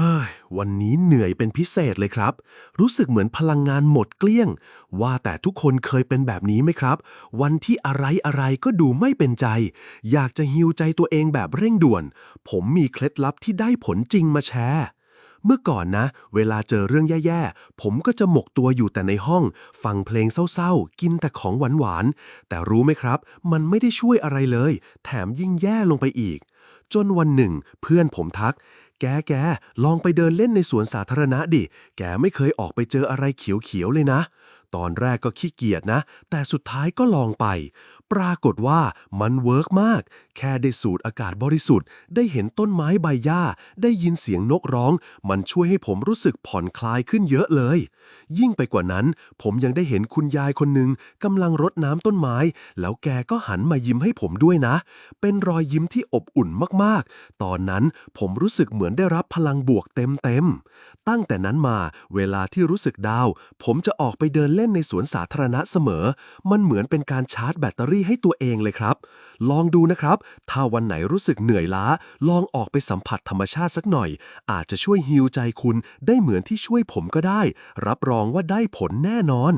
ฮ้ย วันนี้เหนื่อยเป็นพิเศษเลยครับ รู้สึกเหมือนพลังงานหมดเกลี้ยง ว่าแต่ทุกคนเคยเป็นแบบนี้ไหมครับ วันที่อะไรอะไรก็ดูไม่เป็นใจ อยากจะฮิวใจตัวเองแบบเร่งด่วน ผมมีเคล็ดลับที่ได้ผลจริงมาแชร์ เมื่อก่อนนะ เวลาเจอเรื่องแย่ๆ ผมก็จะหมกตัวอยู่แต่ในห้อง ฟังเพลงเศร้าๆ กินแต่ของหวานๆ แต่รู้ไหมครับ มันไม่ได้ช่วยอะไรเลย แถมยิ่งแย่ลงไปอีกจนวันหนึ่ง เพื่อนผมทัก แกแกลองไปเดินเล่นในสวนสาธารณะดิ แกไม่เคยออกไปเจออะไรเขียวๆเลยนะ ตอนแรกก็ขี้เกียจนะ แต่สุดท้ายก็ลองไป ปรากฏว่ามันเวิร์กมาก แค่ได้สูดอากาศบริสุทธิ์ ได้เห็นต้นไม้ใบหญ้า ได้ยินเสียงนกร้อง มันช่วยให้ผมรู้สึกผ่อนคลายขึ้นเยอะเลย ยิ่งไปกว่านั้น ผมยังได้เห็นคุณยายคนหนึ่งกำลังรดน้ำต้นไม้ แล้วแกก็หันมายิ้มให้ผมด้วยนะ เป็นรอยยิ้มที่อบอุ่นมากๆ ตอนนั้นผมรู้สึกเหมือนได้รับพลังบวกเต็มๆ ตั้งแต่นั้นมาเวลาที่รู้สึกดาว ผมจะออกไปเดินเล่นในสวนสาธารณะเสมอ มันเหมือนเป็นการชาร์จแบตเตอรี่ให้ตัวเองเลยครับ ลองดูนะครับ ถ้าวันไหนรู้สึกเหนื่อยล้า ลองออกไปสัมผัสธรรมชาติสักหน่อย อาจจะช่วยฮิวใจคุณได้เหมือนที่ช่วยผมก็ได้ รับรองว่าได้ผลแน่นอน